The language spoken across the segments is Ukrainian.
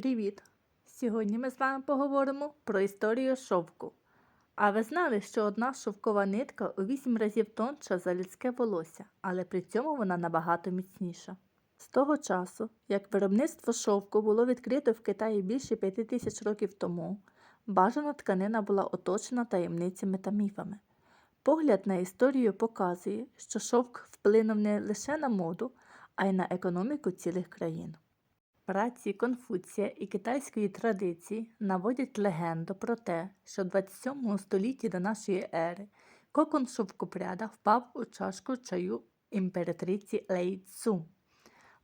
Привіт! Сьогодні ми з вами поговоримо про історію шовку. А ви знали, що одна шовкова нитка у 8 разів тонша за людське волосся, але при цьому вона набагато міцніша. З того часу, як виробництво шовку було відкрито в Китаї більше 5 тисяч років тому, бажана тканина була оточена таємницями та міфами. Погляд на історію показує, що шовк вплинув не лише на моду, а й на економіку цілих країн. Праці Конфуція і китайської традиції наводять легенду про те, що в 27 столітті до нашої ери кокон шовкопряда впав у чашку чаю імператриці Лей Цу.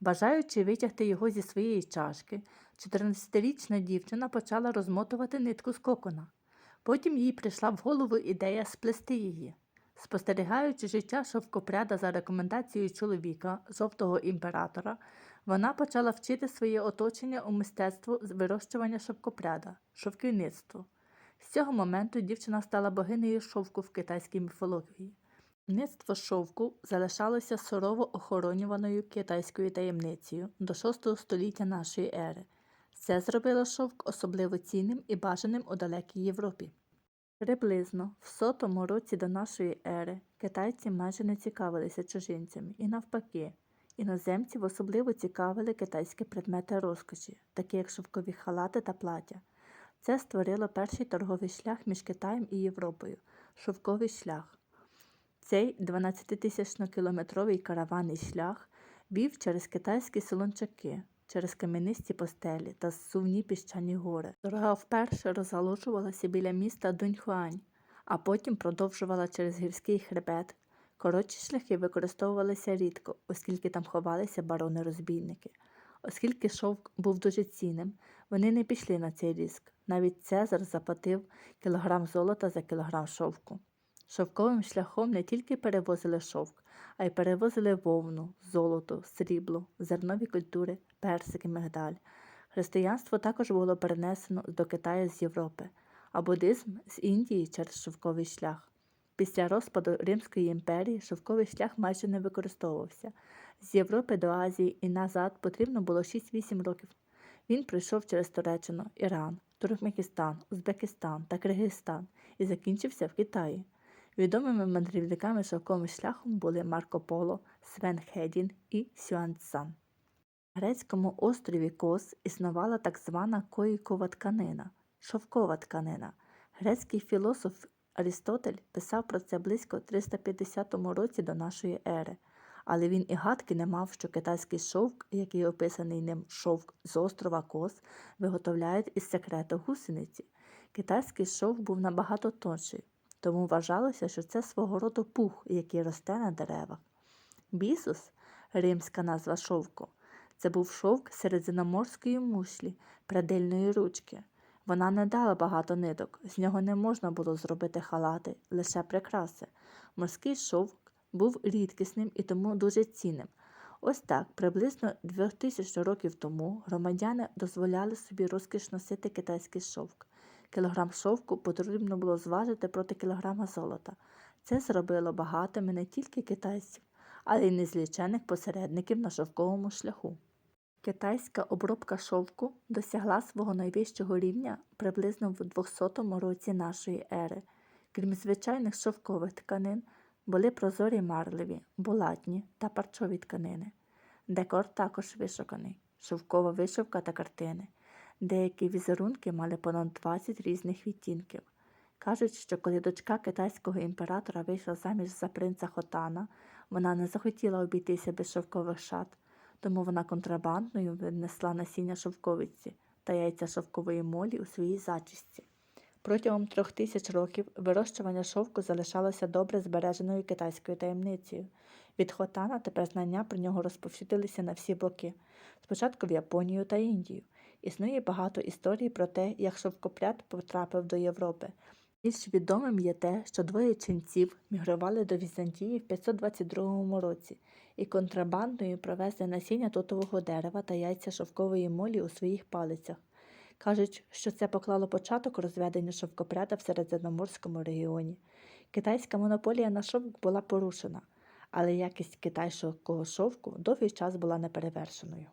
Бажаючи витягти його зі своєї чашки, 14-річна дівчина почала розмотувати нитку з кокона. Потім їй прийшла в голову ідея сплести її. Спостерігаючи життя шовкопряда за рекомендацією чоловіка, жовтого імператора, вона почала вчити своє оточення у мистецтву з вирощування шовкопряда, шовківництву. З цього моменту дівчина стала богинею шовку в китайській міфології. Ництво шовку залишалося сурово охоронюваною китайською таємницею до VI століття нашої ери. Це зробило шовк особливо цінним і бажаним у далекій Європі. Приблизно в сотому році до нашої ери китайці майже не цікавилися чужинцями і навпаки, іноземців особливо цікавили китайські предмети розкоші, такі як шовкові халати та плаття. Це створило перший торговий шлях між Китаєм і Європою шовковий шлях. Цей 12-тисячно-кілометровий караванний шлях вів через китайські солончаки, через кам'янисті постелі та зсувні піщані гори. Дорога вперше розгалужувалася біля міста Дуньхуань, а потім продовжувала через гірський хребет. Коротші шляхи використовувалися рідко, оскільки там ховалися барони-розбійники. Оскільки шовк був дуже цінним, вони не пішли на цей ризик. Навіть Цезар заплатив кілограм золота за кілограм шовку. Шовковим шляхом не тільки перевозили шовк, а й перевозили вовну, золото, срібло, зернові культури, персики, мигдаль. Християнство також було перенесено до Китаю з Європи, а буддизм з Індії через шовковий шлях. Після розпаду Римської імперії шовковий шлях майже не використовувався. З Європи до Азії і назад потрібно було 6-8 років. Він пройшов через Туреччину, Іран, Туркменістан, Узбекистан та Киргизстан і закінчився в Китаї. Відомими мандрівниками шовковим шляхом були Марко Поло, Свен Хедін і Сюан Цзан. На грецькому острові Кос існувала так звана коїкова тканина, шовкова тканина. Грецький філософ Арістотель писав про це близько 350 році до нашої ери, але він і гадки не мав, що китайський шовк, який описаний ним шовк з острова Кос, виготовляють із секрету гусениці. Китайський шовк був набагато тонший, тому вважалося, що це свого роду пух, який росте на деревах. Бісус, римська назва шовку, це був шовк середземноморської мушлі, предельної ручки. Вона не дала багато ниток, з нього не можна було зробити халати, лише прикраси. Морський шовк був рідкісним і тому дуже цінним. Ось так, приблизно 2000 років тому громадяни дозволяли собі розкіш носити китайський шовк. Кілограм шовку потрібно було зважити проти кілограма золота. Це зробило багатими не тільки китайців, але й незлічених посередників на шовковому шляху. Китайська обробка шовку досягла свого найвищого рівня приблизно в 200 році нашої ери. Крім звичайних шовкових тканин, були прозорі марлеві, булатні та парчові тканини. Декор також вишуканий, шовкова вишивка та картини. Деякі візерунки мали понад 20 різних відтінків. Кажуть, що коли дочка китайського імператора вийшла заміж за принца Хотана, вона не захотіла обійтися без шовкових шат, тому вона контрабандною віднесла насіння шовковиці та яйця шовкової молі у своїй зачісті. Протягом трьох тисяч років вирощування шовку залишалося добре збереженою китайською таємницею. Від Хотана тепер знання про нього розповсюдилися на всі боки, спочатку в Японію та Індію. Існує багато історій про те, як шовкопряд потрапив до Європи. Більш відомим є те, що двоє ченців мігрували до Візантії в 522 році і контрабандою провезли насіння тутового дерева та яйця шовкової молі у своїх палицях. Кажуть, що це поклало початок розведенню шовкопряда в Середземноморському регіоні. Китайська монополія на шовк була порушена, але якість китайського шовку довгий час була неперевершеною.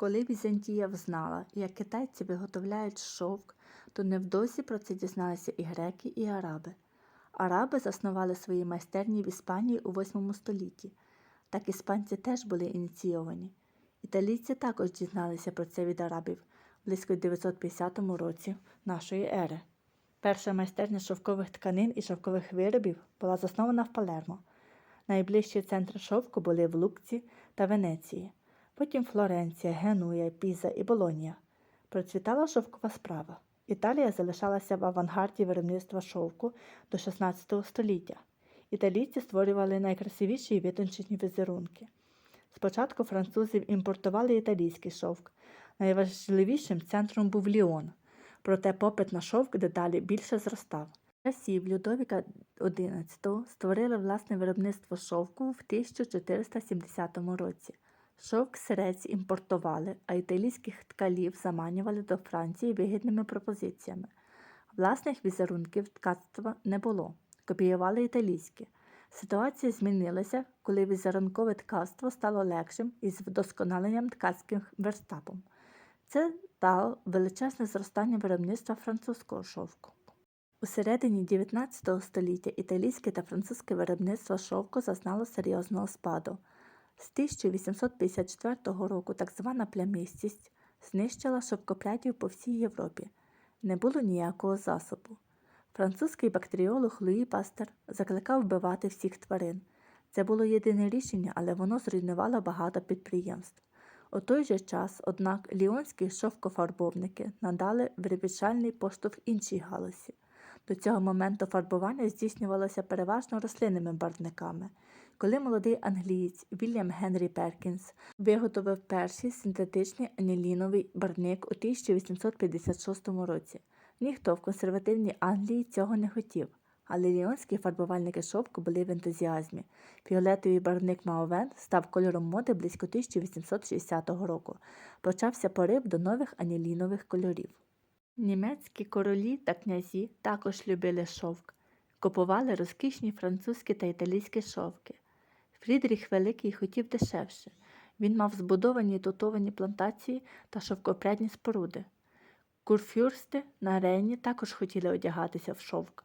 Коли Візантія взнала, як китайці виготовляють шовк, то невдовзі про це дізналися і греки, і араби. Араби заснували свої майстерні в Іспанії у 8 столітті. Так іспанці теж були ініційовані. Італійці також дізналися про це від арабів близько 950 році нашої ери. Перша майстерня шовкових тканин і шовкових виробів була заснована в Палермо. Найближчі центри шовку були в Лукці та Венеції, потім Флоренція, Генуя, Піза і Болонія. Процвітала шовкова справа. Італія залишалася в авангарді виробництва шовку до 16 століття. Італійці створювали найкрасивіші і витончені візерунки. Спочатку французів імпортували італійський шовк. Найважливішим центром був Ліон, проте попит на шовк дедалі більше зростав. Часів Людовіка XI створили власне виробництво шовку в 1470 році. Шовк сирець імпортували, а італійських ткалів заманювали до Франції вигідними пропозиціями. Власних візерунків ткацтва не було, копіювали італійські. Ситуація змінилася, коли візерункове ткацтво стало легшим із вдосконаленням ткацьким верстапом. Це дало величезне зростання виробництва французького шовку. У середині 19 століття італійське та французьке виробництво шовку зазнало серйозного спаду. З 1854 року так звана плямистість знищила шовкопрядів по всій Європі. Не було ніякого засобу. Французький бактеріолог Луї Пастер закликав вбивати всіх тварин. Це було єдине рішення, але воно зруйнувало багато підприємств. У той же час, однак, ліонські шовкофарбовники надали вирішальний поштовх іншій галузі. До цього моменту фарбування здійснювалося переважно рослинними барвниками. Коли молодий англієць Вільям Генрі Перкінс виготовив перший синтетичний аніліновий барвник у 1856 році, ніхто в консервативній Англії цього не хотів, але ліонські фарбувальники шовку були в ентузіазмі. Фіолетовий барвник Маовен став кольором моди близько 1860 року. Почався порив до нових анілінових кольорів. Німецькі королі та князі також любили шовк, купували розкішні французькі та італійські шовки. Фрідріх Великий хотів дешевше. Він мав збудовані дотовані плантації та шовкопрядні споруди. Курфюрсти на Рейні також хотіли одягатися в шовк.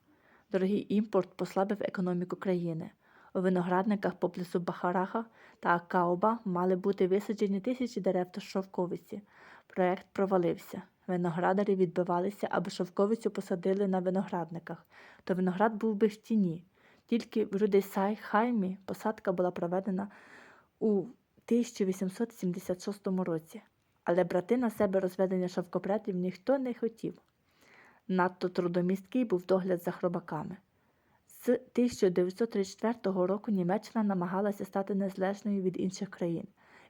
Дорогий імпорт послабив економіку країни. У виноградниках поблизу Бахараха та Акаоба мали бути висаджені тисячі дерев та шовковиці. Проект провалився. Виноградарі відбивалися, аби шовковицю посадили на виноградниках, то виноград був би в тіні. Тільки в Рудейсай Хаймі посадка була проведена у 1876 році, але брати на себе розведення шовкопрядів ніхто не хотів. Надто трудомісткий був догляд за хробаками. З 1934 року Німеччина намагалася стати незалежною від інших країн,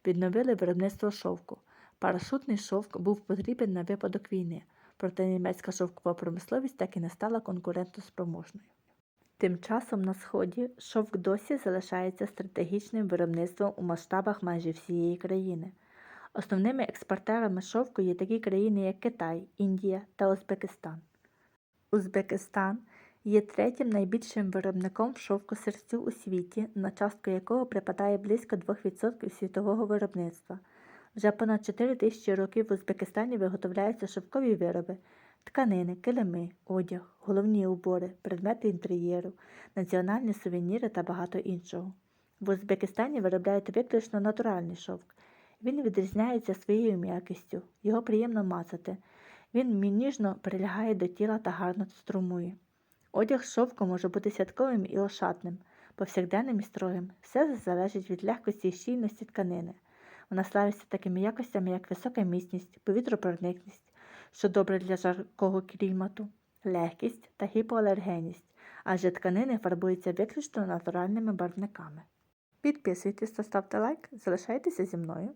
відновили виробництво шовку. Парашутний шовк був потрібен на випадок війни, проте німецька шовкова промисловість так і не стала конкурентоспроможною. Тим часом на Сході шовк досі залишається стратегічним виробництвом у масштабах майже всієї країни. Основними експортерами шовку є такі країни, як Китай, Індія та Узбекистан. Узбекистан є третім найбільшим виробником шовку серцю у світі, на частку якого припадає близько 2% світового виробництва. Вже понад 4 тисячі років в Узбекистані виготовляються шовкові вироби, тканини, килими, одяг, головні убори, предмети інтер'єру, національні сувеніри та багато іншого. В Узбекистані виробляють виключно натуральний шовк. Він відрізняється своєю м'якістю, його приємно мацати. Він ніжно прилягає до тіла та гарно струмує. Одяг з шовку може бути святковим і ошатним, повсякденним і строгим. Все залежить від легкості і щільності тканини. Вона славиться такими якостями, як висока міцність, повітропроникність, що добре для жаркого клімату, легкість та гіпоалергенність, адже тканини фарбуються виключно натуральними барвниками. Підписуйтесь та ставте лайк, залишайтеся зі мною.